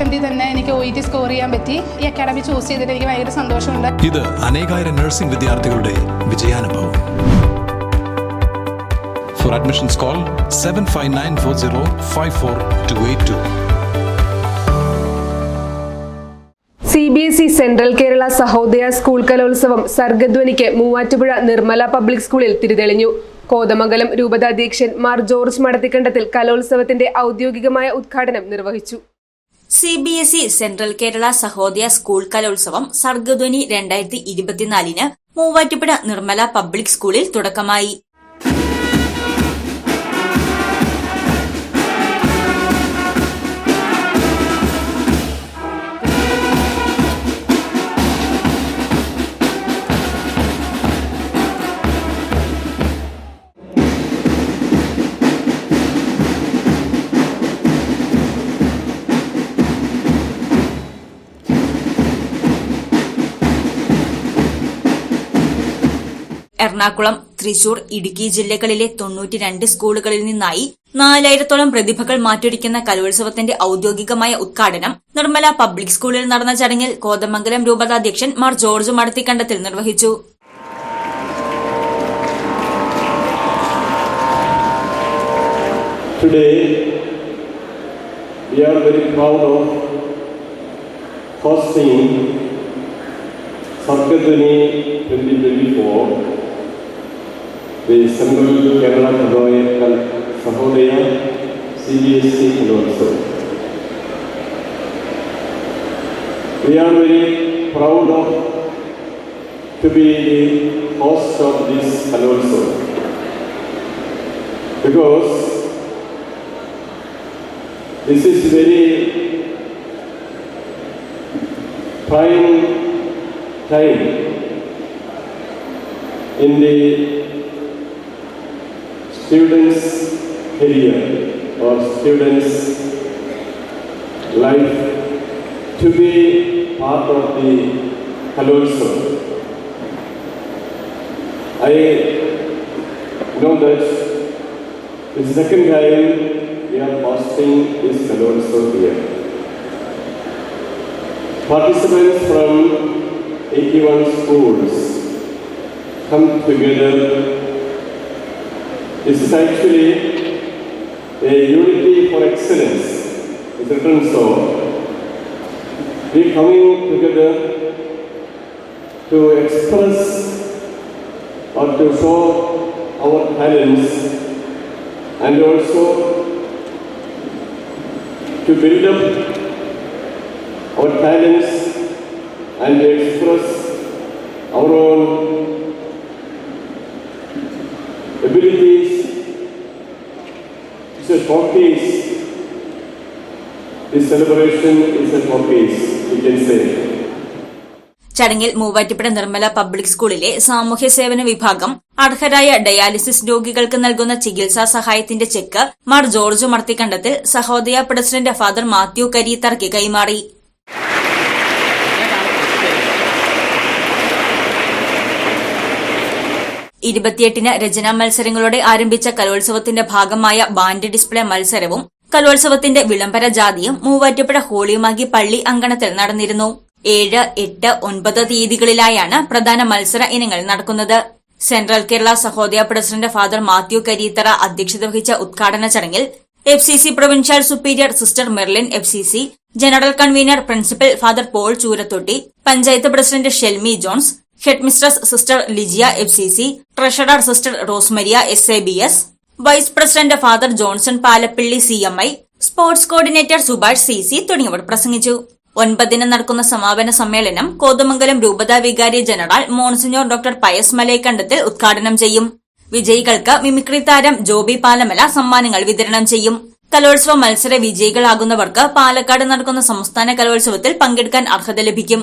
അറ്റംപ്റ്റിൽ തന്നെ എനിക്ക് O E T score ചെയ്യാൻ പറ്റി. ഈ അക്കാഡമി ചൂസ് ചെയ്തിട്ട് എനിക്ക് ഭയങ്കര സന്തോഷമുണ്ട്. ഇത് അനേകായിരം നഴ്സിംഗ് വിദ്യാർത്ഥികളുടെ വിജയാനുഭവം. Four admissions call seven five nine four zero five four two eight two C B S E central Kerala Sahodaya school കലോത്സവം സർഗധ്വനിക്ക് മൂവാറ്റുപുഴ നിർമ്മല പബ്ലിക് സ്കൂളിൽ തിരിതെളിഞ്ഞു. കോതമംഗലം രൂപതാധ്യക്ഷൻ മാർ ജോർജ് മടത്തിക്കണ്ടത്തിൽ കലോത്സവത്തിന്റെ ഔദ്യോഗികമായ ഉദ്ഘാടനം നിർവഹിച്ചു. C B S E central Kerala Sahodaya school Kalolsavam Sargadhwani രണ്ടായിരത്തി ഇരുപത്തിനാലിന് മൂവാറ്റുപുഴ നിർമ്മല പബ്ലിക് സ്കൂളിൽ തുടക്കമായി. എറണാകുളം തൃശൂർ ഇടുക്കി ജില്ലകളിലെ തൊണ്ണൂറ്റിരണ്ട് സ്കൂളുകളിൽ നിന്നായി നാലായിരത്തോളം പ്രതിഭകൾ മാറ്റൊരുക്കുന്ന കലോത്സവത്തിന്റെ ഔദ്യോഗികമായ ഉദ്ഘാടനം നിർമ്മല പബ്ലിക് സ്കൂളിൽ നടന്ന ചടങ്ങിൽ കോതമംഗലം രൂപതാധ്യക്ഷൻ മാർ ജോർജ് മടത്തിക്കണ്ടത്തിൽ നിർവഹിച്ചു. Today, we are very proud of hosting Sarkadani 2024, the Central Kerala Kadoya Sahodaya CBSC Council. We are very proud of to be the host of this Kalotsav because this is very prime time in the student's career or student's life to be part of the Kalotsav. I know that the second time we are hosting this Kalotsav here. Participants from 81 schools come together. Is actually a unity for excellence. It's written so. We coming together to express or to show our talents and also to build up our talents and express our own showcase. This celebration is a showcase, we can say. ചടങ്ങിൽ Muvattupuzha Nirmala public സ്കൂളിലെ സാമൂഹ്യ സേവന വിഭാഗം അർഹരായ dialysis രോഗികൾക്ക് നൽകുന്ന ചികിത്സാ സഹായത്തിന്റെ cheque Mar George Marthikkandathil Sahodaya president father Mathew കരീത്തർക്ക് കൈമാറി ഇരുപത്തിയെട്ടിന് രചനാ മത്സരങ്ങളോടെ ആരംഭിച്ച കലോത്സവത്തിന്റെ ഭാഗമായ ബാൻഡ് ഡിസ്പ്ലേ മത്സരവും കലോത്സവത്തിന്റെ വിളംബര ജാതിയും മൂവാറ്റുപുഴ ഹോളിമാഗി പള്ളി അങ്കണത്തിൽ നടന്നിരുന്നു. ഏഴ് എട്ട് ഒൻപത് തീയതികളിലായാണ് പ്രധാന മത്സര ഇനങ്ങൾ നടക്കുന്നത്. Central Kerala Sahodaya president father Mathew Karithara അധ്യക്ഷത വഹിച്ച ഉദ്ഘാടന ചടങ്ങിൽ F C C provincial superior sister Merlin F C C general convener principal father Paul Choorathotti panchayat president Shelmi Johns headmistress sister Lijiya F C C treasurer sister Rosmaria S A B S vice president father Johnson Palappilly C M I sports coordinator Subhash C C തുടങ്ങിയവർ പ്രസംഗിച്ചു. ഒൻപതിന് നടക്കുന്ന സമാപന സമ്മേളനം കോതമംഗലം രൂപതാ വികാരി general monsignor doctor Pius Malayakandathil ഉദ്ഘാടനം ചെയ്യും. വിജയികൾക്ക് മിമിക്രി താരം ജോബി പാലമല സമ്മാനങ്ങൾ വിതരണം ചെയ്യും. കലോത്സവ മത്സര വിജയികളാകുന്നവർക്ക് പാലക്കാട് നടക്കുന്ന സംസ്ഥാന കലോത്സവത്തിൽ പങ്കെടുക്കാൻ അർഹത ലഭിക്കും.